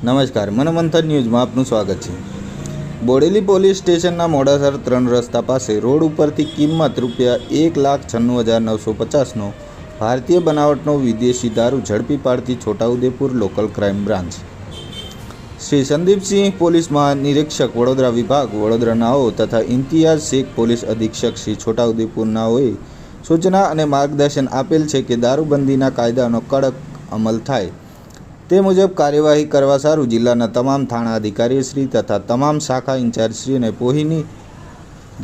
નમસ્કાર, મનમંથન ન્યૂઝમાં આપનું સ્વાગત છે. બોડેલી પોલીસ સ્ટેશનના મોડાસર ત્રણ રસ્તા પાસે રોડ ઉપરથી કિંમત રૂપિયા એક લાખ છન્નું હજાર નવસો પચાસનો ભારતીય બનાવટનો વિદેશી દારૂ ઝડપી પાડતી Chhota Udepur local crime branch. Shri Sandipsinh police મહાનિરીક્ષક Vadodara વિભાગ વડોદરાનાઓ તથા ઇમ્તિયાઝ શેખ પોલીસ અધિક્ષક શ્રી છોટાઉદેપુરનાઓએ સૂચના અને માર્ગદર્શન આપેલ છે કે દારૂબંધીના કાયદાનો કડક અમલ થાય તે મુજબ કાર્યવાહી કરવા સારું જિલ્લાના તમામ થાણા અધિકારીશ્રી તથા તમામ શાખા ઇન્ચાર્જશ્રીને પોહીની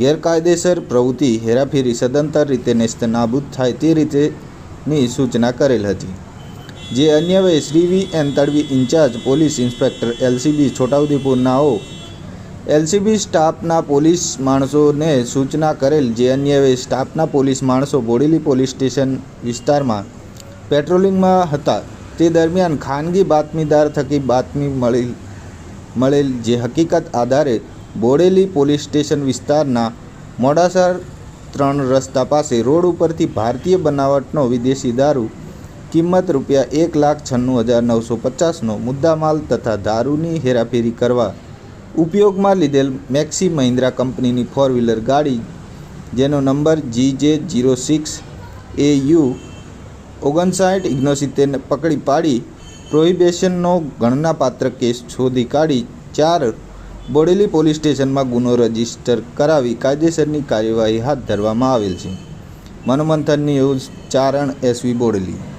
ગેરકાયદેસર પ્રવૃત્તિ હેરાફેરી સદંતર રીતે નેસ્તનાબૂદ થાય તે રીતેની સૂચના કરેલ હતી. જે અન્યવે Shri V N Tadvi in-charge, police inspector, LCB, છોટાઉદેપુરનાઓ, LCB સ્ટાફના પોલીસ માણસોને સૂચના કરેલ જે અન્યવે સ્ટાફના પોલીસ માણસો બોડેલી પોલીસ સ્ટેશન વિસ્તારમાં પેટ્રોલિંગમાં હતા. તે દરમિયાન ખાનગી બાતમીદાર થકી બાતમી મળી મળેલ જે હકીકત આધારે બોડેલી પોલીસ સ્ટેશન વિસ્તારના મોડાસર ત્રણ રસ્તા પાસે રોડ ઉપરથી ભારતીય બનાવટનો વિદેશી દારૂ કિંમત રૂપિયા એક લાખ છન્નું હજાર નવસો પચાસનો મુદ્દામાલ તથા દારૂની હેરાફેરી કરવા ઉપયોગમાં લીધેલ મેક્સી મહિન્દ્રા કંપનીની ફોર વ્હીલર ગાડી, જેનો નંબર જી જે જીરો સિક્સ એ યુ ઓગણસાઠ ઇગ્નોસિત્તેરને પકડી પાડી, પ્રોહિબેશનનો ગણનાપાત્ર કેસ શોધી કાઢી, ચાર બોડેલી પોલીસ સ્ટેશનમાં ગુનો રજિસ્ટર કરાવી કાયદેસરની કાર્યવાહી હાથ ધરવામાં આવેલ છે. મનોમંથનની યોજ ચારણ એસવી બોડેલી.